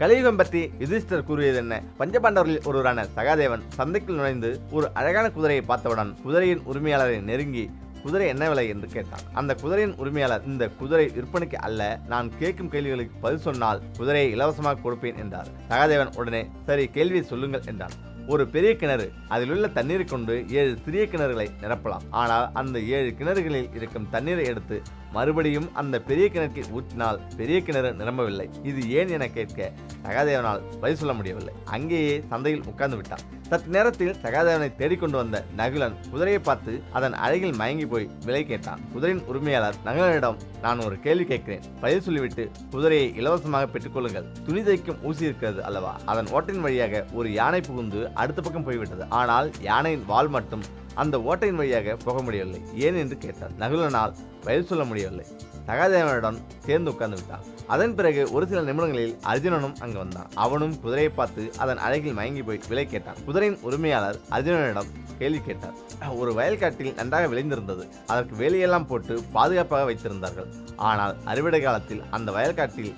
கலியுகம் பற்றி யுதிஷ்டர் கூறியது என்ன? பஞ்சபாண்டவர்களில் ஒருவரான சகாதேவன் சந்தைக்குள் நுழைந்து ஒரு அழகான குதிரையை பார்த்தவுடன் குதிரையின் உரிமையாளரை நெருங்கி குதிரை என்ன விலை? என்று கேட்டான். அந்த குதிரையின் உரிமையாளர் இந்த குதிரை விற்பனைக்கு அல்ல நான் கேட்கும் கேள்விகளுக்கு பதில் சொன்னால் குதிரையை இலவசமாக கொடுப்பேன் என்றார். சகாதேவன் உடனே சரி கேள்வியை சொல்லுங்கள் என்றான். ஒரு பெரிய கிணறு. அதில் உள்ள தண்ணீரை கொண்டு ஏழு சிறிய கிணறுகளை நிரப்பலாம். ஆனால் அந்த ஏழு கிணறுகளில் இருக்கும் தண்ணீரை எடுத்து மறுபடியும் அந்த பெரிய கிணற்றில் ஊற்றினால் பெரிய கிணறு நிரம்பவில்லை. இது ஏன் என கேட்க சகாதேவனால் பதில் சொல்ல முடியவில்லை. அங்கேயே சந்தையில் உட்கார்ந்து விட்டான். சற்று நேரத்தில் சகாதேவனை தேடிக்கொண்டு வந்த நகுலன் குதிரையை பார்த்து அதன் அழகில் மயங்கி போய் விலை கேட்டான். குதிரையின் உரிமையாளர் நகுலனிடம் நான் ஒரு கேள்வி கேட்கிறேன். பதில் சொல்லிவிட்டு குதிரையை இலவசமாக பெற்றுக்கொள்ளுங்கள் துணி தைக்கும் ஊசி இருக்கிறது அல்லவா? அதன் ஓட்டின் வழியாக ஒரு யானை புகுந்து அடுத்த பக்கம் போய்விட்டது. ஆனால் யானையின் வால் மட்டும் அந்த ஓட்டையின் வழியாக போக முடியவில்லை. ஏன்? என்று கேட்டார் நகுலனால் பதில் சொல்ல முடியவில்லை. சகாதேவனுடன் சேர்ந்து உட்கார்ந்து விட்டான் அதன் பிறகு ஒரு சில நிமிடங்களில் அர்ஜுனனும் அங்கு வந்தான். அவனும் குதிரையை பார்த்து அதன் அழகில் மயங்கி போய் விலை கேட்டான். குதிரையின் உரிமையாளர் அர்ஜுனனிடம் கேள்வி கேட்டார். ஒரு வயல்காட்டில் நன்றாக விளைந்திருந்தது. அதற்கு வேலையெல்லாம் போட்டு பாதுகாப்பாக வைத்திருந்தார்கள். ஆனால் அறுவடை காலத்தில் அந்த வயல்காட்டில்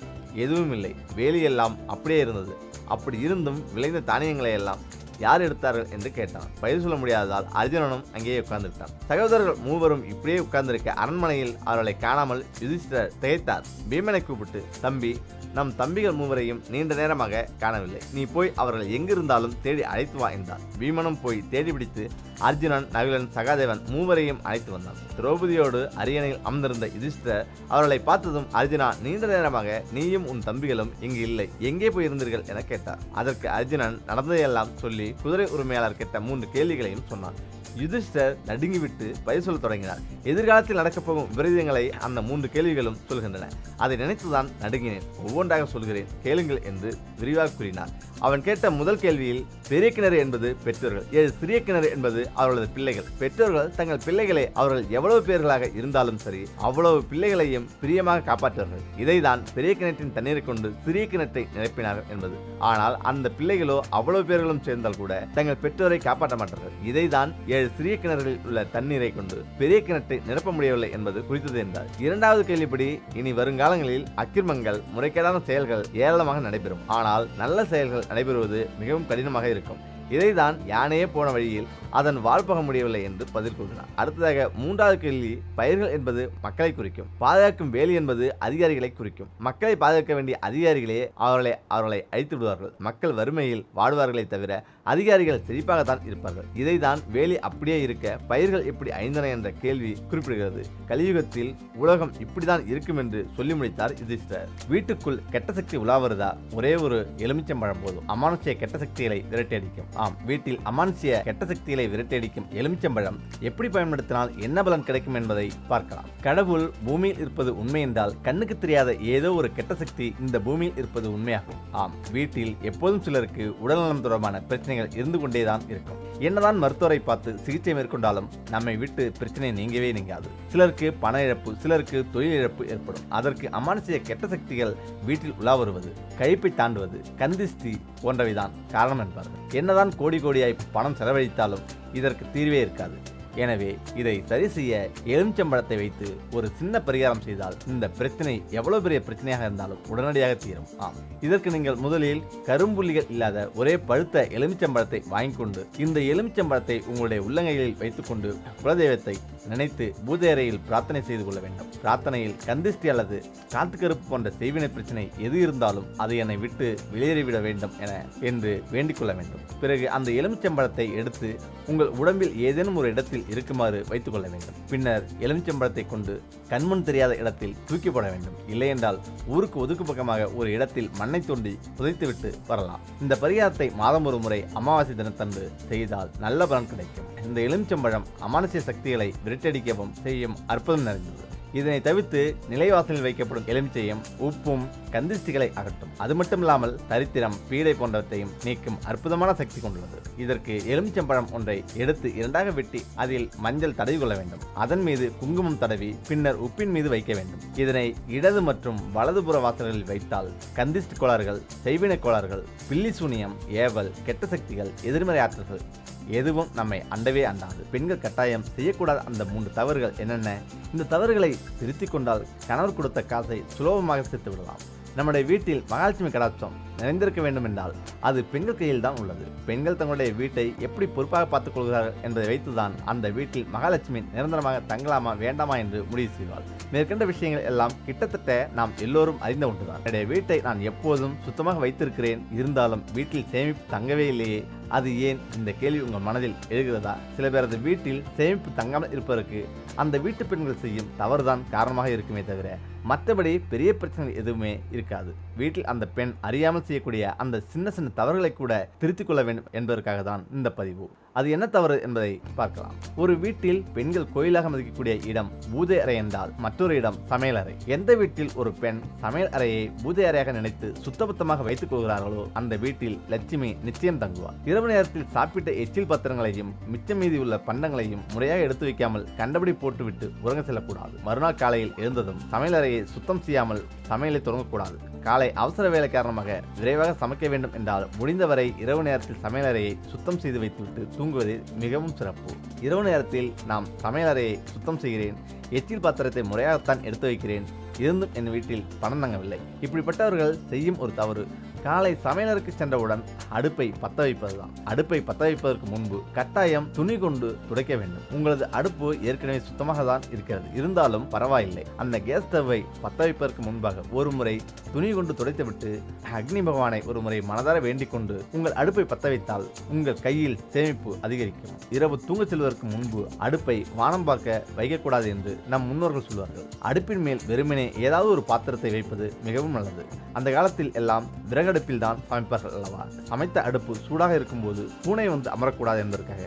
எதுவும் இல்லை வேலியெல்லாம் அப்படியே இருந்தது. அப்படி இருந்தும் விளைந்த தானியங்களை எல்லாம் யார் எடுத்தார்கள் என்று கேட்டான். பதில் சொல்ல முடியாததால் அர்ஜுனனும் அங்கேயே உட்கார்ந்துவிட்டான். சகோதரர்கள் மூவரும் இப்படியே உட்கார்ந்திருக்க அரண்மனையில் அவர்களை காணாமல் யுதிஷ்டர் திகைத்தார். பீமனை கூப்பிட்டு தம்பி நம் தம்பிகள் மூவரையும் நீண்ட நேரமாக காணவில்லை. நீ போய் அவர்கள் எங்கிருந்தாலும் தேடி அழைத்து வா என்றார். பீமனும் போய் தேடி பிடித்து அர்ஜுனன் நகுலன் சகாதேவன் மூவரையும் அழைத்து வந்தான். திரௌபதியோடு அரியணையில் அமர்ந்திருந்த யுதிஷ்டர் அவர்களை பார்த்ததும் அர்ஜுனா நீண்ட நேரமாக நீயும் உன் தம்பிகளும் இங்கு இல்லை. எங்கே போயிருந்தீர்கள்? என கேட்டார். அதற்கு அர்ஜுனன் நடந்ததையெல்லாம் சொல்லி குதிரை உரிமையாளர் கேட்ட மூன்று கேள்விகளையும் சொன்னான். யுதிஷ்டர் நடுங்கிவிட்டு பதில் சொல்ல தொடங்கினார். எதிர்காலத்தில் நடக்கப்போகும் விரதங்களை அந்த மூன்று கேள்விகளும் சொல்கின்றன. அதை நினைத்துதான் நடுங்கினேன். ஒவ்வொன்றாக சொல்கிறேன் கேளுங்கள் என்று விரிவாக கூறினார். அவன் கேட்ட முதல் கேள்வியில் பெரிய கிணறு என்பது பெற்றோர்கள். ஏது சிறிய கிணறு என்பது அவர்களது பிள்ளைகள். பெற்றோர்கள் தங்கள் பிள்ளைகளை அவர்கள் எவ்வளவு பேர்களாக இருந்தாலும் சரி அவ்வளவு பிள்ளைகளையும் பிரியமாக காப்பாற்றுவார்கள் இதைதான் பெரிய கிணற்றின் தண்ணீரை கொண்டு சிறிய கிணற்றை நிரப்பினார்கள் என்பது. ஆனால் அந்த பிள்ளைகளோ அவ்வளவு பேர்களும் சேர்ந்தால் கூட தங்கள் பெற்றோரை காப்பாற்ற மாட்டார்கள். இதைதான் ஏழு சிறிய கிணறுகளில் உள்ள தண்ணீரை கொண்டு பெரிய கிணற்றை நிரப்ப முடியவில்லை என்பது குறித்தது என்றார். இரண்டாவது கேள்விப்படி இனி வருங்காலங்களில் அக்கிரமங்கள் முறைகேடான செயல்கள் ஏராளமாக நடைபெறும். ஆனால் நல்ல செயல்கள் நடைபெறுவது மிகவும் கடினமாக இருக்கும். இதைதான் யானையே போன வழியில் அதன் வாழ்பக முடியவில்லை என்று பதில் கூறினார். அடுத்ததாக மூன்றாவது கேள்வி பயிர்கள் என்பது மக்களை குறிக்கும். பாதுகாக்கும் வேலி என்பது அதிகாரிகளை குறிக்கும். மக்களை பாதுகாக்க வேண்டிய அதிகாரிகளே அவர்களை அவர்களை அழித்து விடுவார்கள். மக்கள் வறுமையில் வாடுவார்களே தவிர அதிகாரிகள் செழிப்பாகத்தான் இருப்பார்கள். இதைதான் வேலி அப்படியே இருக்க பயிர்கள் எப்படி ஐந்தன என்ற கேள்வி குறிப்பிடுகிறது. கலியுகத்தில் உலகம் இப்படிதான் இருக்கும் என்று சொல்லி முடித்தார் யுதிஷ்டர். வீட்டுக்குள் கெட்ட சக்தி உலாவதா ஒரே ஒரு எலுமிச்சம்பழம் போதும். அமானுஷ்ய கெட்ட சக்திகளை விரட்டியடிக்கும். ஆம் வீட்டில் அமானுஷ்ய கெட்ட சக்திகளை விரட்டியடிக்கும் எலுமிச்சம்பழம் எப்படி பயன்படுத்தினால் என்ன பலன் கிடைக்கும் என்பதை பார்க்கலாம். கடவுள் பூமியில் இருப்பது உண்மை என்றால் கண்ணுக்கு தெரியாத ஏதோ ஒரு கெட்ட சக்தி இந்த பூமியில் இருப்பது உண்மையாகும். ஆம் வீட்டில் எப்போதும் சிலருக்கு உடல்நலம் தொடர்பான பிரச்சனைகள் இருந்து கொண்டேதான் இருக்கும். என்னதான் மருத்துவரை பார்த்து சிகிச்சை மேற்கொண்டாலும் நம்மை விட்டு பிரச்சனை நீங்கவே நீங்காது. சிலருக்கு பண இழப்பு சிலருக்கு தொழில் இழப்பு ஏற்படும். அதற்கு அமானுஷ்ய கெட்ட சக்திகள் வீட்டில் உலா வருவது கழிப்பை தாண்டுவது கந்திஸ்தி போன்றவைதான் காரணம் என்பார்கள். என்னதான் கோடி கோடியாய் பணம் செலவழித்தாலும் இதற்கு தீர்வே இருக்காது. எனவே இதை சரி செய்ய எலுமிச்சம்பழத்தை வைத்து ஒரு சின்ன பரிகாரம் செய்தால் இந்த பிரச்சனை எவ்வளவு பெரிய பிரச்சனையாக இருந்தாலும் உடனடியாக தீரும். ஆம். இதற்கு நீங்கள் முதலில் கரும்புள்ளிகள் இல்லாத ஒரே பழுத்த எலுமிச்சம்பழத்தை வாங்கிக் கொண்டு இந்த எலுமிச்சம்பழத்தை உங்களுடைய உள்ளங்கைகளில் வைத்துக்கொண்டு குலதெய்வத்தை நினைத்து பூஜை அறையில் பிரார்த்தனை செய்து கொள்ள வேண்டும். பிரார்த்தனையில் கந்திஷ்டி அல்லது காத்து கருப்பு போன்ற செய்வினை பிரச்சனை எது இருந்தாலும் அது என்னை விட்டு வெளியேறிவிட வேண்டும் என என்று வேண்டிக் கொள்ள வேண்டும். பிறகு அந்த எலுமிச்சம்பழத்தை எடுத்து உங்கள் உடம்பில் ஏதேனும் ஒரு இடத்தில் இருக்குமாறு வைத்துக் கொள்ள வேண்டும். பின்னர் எலுமிச்சம்பழத்தை கொண்டு கண்முன் தெரியாத இடத்தில் தூக்கி போட வேண்டும். இல்லையென்றால் ஊருக்கு ஒதுக்கு பக்கமாக ஒரு இடத்தில் மண்ணை தோண்டி புதைத்துவிட்டு வரலாம். இந்த பரிகாரத்தை மாதம் ஒரு முறை அமாவாசை தினத்தன்று செய்தால் நல்ல பலன் கிடைக்கும். இந்த எலுமிச்சம்பழம் அமானுஷ்ய சக்திகளை விரட்டடிக்கவும் செய்யும் அற்புதம் நிறைந்தது. இதனை தவிர்த்து நிலைவாசலில் வைக்கப்படும் எலுமிச்சையும் உப்பும் கந்திஷ்டிகளை அகற்றும். அது மட்டும் இல்லாமல் தரித்திரம் பீடை போன்றவற்றையும் நீக்கும் அற்புதமான சக்தி கொண்டுள்ளது. இதற்கு எலுமிச்சம்பழம் ஒன்றை எடுத்து இரண்டாக வெட்டி அதில் மஞ்சள் தடவி கொள்ள வேண்டும். அதன் மீது குங்குமம் தடவி பின்னர் உப்பின் மீது வைக்க வேண்டும். இதனை இடது மற்றும் வலதுபுற வாசல்களில் வைத்தால் கந்திஷ்டி கோளாறுகள் செய்வினை கோளாறுகள் பில்லி சூனியம் ஏவல் கெட்ட சக்திகள் எதிர்மறை ஆற்றல்கள் எதுவும் நம்மை அண்டவே அண்டாது. பெண்கள் கட்டாயம் செய்யக்கூடாத அந்த மூன்று தவறுகள் என்னென்ன? இந்த தவறுகளை திருத்திக் கொண்டால் கணவர் கொடுத்த காசை சுலபமாக சேர்த்து விடலாம் நம்முடைய வீட்டில் மகாலட்சுமி கடாட்சம். நிறைந்திருக்க வேண்டும் என்றால் அது பெண்கள் கையில் தான் உள்ளது. பெண்கள் தங்களுடைய வீட்டை எப்படி பொறுப்பாக பார்த்துக் கொள்கிறார்கள் என்பதை வைத்துதான் அந்த வீட்டில் மகாலட்சுமி நிரந்தரமாக தங்கலாமா வேண்டாமா என்று முடிவு செய்வாள். மேற்கண்ட விஷயங்கள் எல்லாம் கிட்டத்தட்ட நாம் எல்லோரும் அறிந்த ஒன்றுதான். என்னுடைய வீட்டை நான் எப்போதும் சுத்தமாக வைத்திருக்கிறேன். இருந்தாலும் வீட்டில் சேமிப்பு தங்கவே இல்லையே. அது ஏன்? இந்த கேள்வி உங்கள் மனதில் எழுகிறதா? சில பேரது வீட்டில் சேமிப்பு தங்காமல் இருப்பதற்கு அந்த வீட்டு பெண்கள் செய்யும் தவறுதான் காரணமாக இருக்குமே தவிர மற்றபடி பெரிய பிரச்சனைகள் எதுவுமே இருக்காது. வீட்டில் அந்த பெண் அறியாமல் செய்யக்கூடிய அந்த சின்ன சின்ன தவறுகளை கூட திருத்திக் கொள்ள வேண்டும் என்பதற்காக தான் இந்த பதிவு. அது என்ன தவறு என்பதை பார்க்கலாம். ஒரு வீட்டில் பெண்கள் கோயிலாக மதிக்கக்கூடிய இடம் பூஜை அறை என்றால் மற்றொரு இடம் சமையல் அறை. எந்த வீட்டில் ஒரு பெண் சமையல் அறையை பூஜை அறையாக நினைத்து சுத்தபத்தமாக வைத்துக் கொள்கிறார்களோ அந்த வீட்டில் லட்சுமி நிச்சயம் தங்குவார் இரவு நேரத்தில் சாப்பிட்ட எச்சில் பத்திரங்களையும் மிச்சம் மீதி உள்ள பண்டங்களையும் முறையாக எடுத்து வைக்காமல் கண்டபடி போட்டுவிட்டு உறங்க செல்லக்கூடாது. மறுநாள் காலையில் எழுந்ததும் சமையல் அறையை சுத்தம் செய்யாமல் சமையலை தொடங்கக்கூடாது. காலை அவசர வேலை காரணமாக விரைவாக சமைக்க வேண்டும் என்றால் முடிந்தவரை இரவு நேரத்தில் சமையலறையை சுத்தம் செய்து வைத்துவிட்டு தூங்குவது மிகவும் சிறப்பு. இரவு நேரத்தில் நாம் சமையலறையை சுத்தம் செய்கிறேன். எச்சில் பாத்திரத்தை முறையாகத்தான் எடுத்து வைக்கிறேன். இருந்தும் என் வீட்டில் பணம் தங்கவில்லை. இப்படிப்பட்டவர்கள் செய்யும் ஒரு தவறு. காலை சமையலருக்கு சென்றவுடன் அடுப்பை பத்த வைப்பதுதான். அடுப்பை பத்த வைப்பதற்கு முன்பு கட்டாயம் துணி கொண்டு துடைக்க வேண்டும். உங்களது அடுப்பு ஏற்கனவே சுத்தமாக தான் இருக்கிறது. இருந்தாலும் பரவாயில்லை. அந்த கேஸ் ஸ்டவ்வை பத்த வைப்பதற்கு முன்பாக ஒரு முறை துணி கொண்டு துடைத்துவிட்டு அக்னி பகவானை ஒரு முறை மனதார வேண்டிக் கொண்டு உங்கள் அடுப்பை பத்த வைத்தால் உங்கள் கையில் சேமிப்பு அதிகரிக்கும். இரவு தூங்கச் செல்வதற்கு முன்பு அடுப்பை வானம் பார்க்க வைக்கக்கூடாது என்று நம் முன்னோர்கள் சொல்வார்கள். அடுப்பின் மேல் வெறுமனே ஏதாவது ஒரு பாத்திரத்தை வைப்பது மிகவும் நல்லது. அந்த காலத்தில் எல்லாம் விறகடுப்பில் தான் சமைப்பார்கள் அல்லவா? சமைத்த அடுப்பு சூடாக இருக்கும்போது பூனை வந்து அமரக்கூடாது என்பதற்காக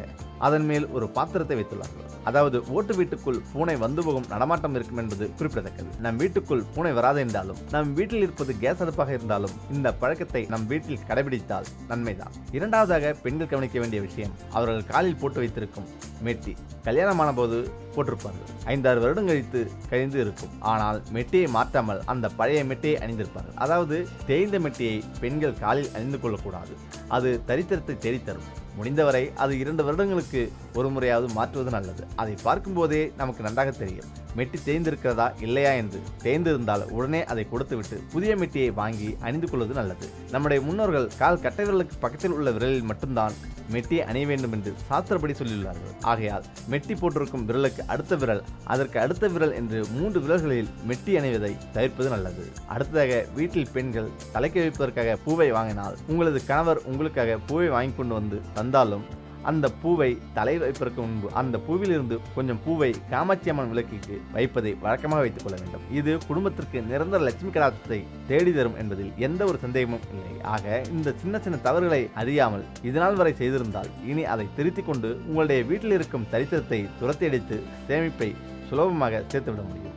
அதன் மேல் ஒரு பாத்திரத்தை வைத்துள்ளார்கள். அதாவது ஓட்டு வீட்டுக்குள் பூனை வந்து போகும் நடமாட்டம் இருக்கும் என்பது குறிப்பிடத்தக்கது. நம் வீட்டுக்குள் பூனை வராது என்றாலும் நம் வீட்டில் இருப்பது கேஸ் அடுப்பாக இருந்தாலும் இந்த பழக்கத்தை நம் வீட்டில் கடைபிடித்தால் நன்மைதான். இரண்டாவதாக பெண்கள் கவனிக்க வேண்டிய விஷயம் அவர்கள் காலில் போட்டு வைத்திருக்கும் மெட்டி. கல்யாணமான போது போட்டிருப்பார்கள். ஐந்தாறு வருடம் கழித்து கழிந்து இருக்கும். ஆனால் மெட்டியை மாற்றாமல் அந்த பழைய மெட்டியை அணிந்திருப்பார்கள். அதாவது தேய்ந்த மெட்டியை பெண்கள் காலில் அணிந்து கொள்ளக்கூடாது. அது தரித்திரத்தை தேடித்தரும். முடிந்தவரை அது இரண்டு வருடங்களுக்கு ஒரு முறையாவது மாற்றுவது நல்லது. அதை பார்க்கும்போதே நமக்கு நன்றாக தெரியும். மெட்டி தேய்ந்திருக்கிறதா இல்லையா என்று. தேய்ந்திருந்தால் உடனே அதை கொடுத்துவிட்டு புதிய மெட்டியை வாங்கி அணிந்து கொள்வது நல்லது. நம்முடைய முன்னோர்கள் கால் கட்டை விரலுக்கு பக்கத்தில் உள்ள விரலில் மட்டும்தான் மெட்டியை அணிய வேண்டும் என்று சாஸ்திரப்படி சொல்லியுள்ளார்கள். ஆகையால் மெட்டி போட்டிருக்கும் விரலுக்கு அடுத்த விரல் அதற்கு அடுத்த விரல் என்று மூன்று விரல்களில் மெட்டி அணிவதை தவிர்ப்பது நல்லது. அடுத்ததாக வீட்டில் பெண்கள் தலைக்கு வைப்பதற்காக பூவை வாங்கினால் உங்களது கணவர் உங்களுக்காக பூவை வாங்கி கொண்டு வந்து தந்தாலும் அந்த பூவை தலை வைப்பதற்கு முன்பு அந்த பூவிலிருந்து கொஞ்சம் பூவை காமாட்சி அம்மன் விளக்கிற்கு வைப்பதை வழக்கமாக வைத்துக் கொள்ள வேண்டும். இது குடும்பத்திற்கு நிரந்தர லட்சுமி கடாட்சத்தை தேடி தரும் என்பதில் எந்த ஒரு சந்தேகமும் இல்லை. ஆக இந்த சின்ன சின்ன தவறுகளை அறியாமல் இதனால் வரை செய்திருந்தால் இனி அதை திருத்திக் கொண்டு உங்களுடைய வீட்டில் இருக்கும் தரித்திரத்தை துரத்தி அடித்து சேமிப்பை சுலபமாக சேர்த்துவிட முடியும்.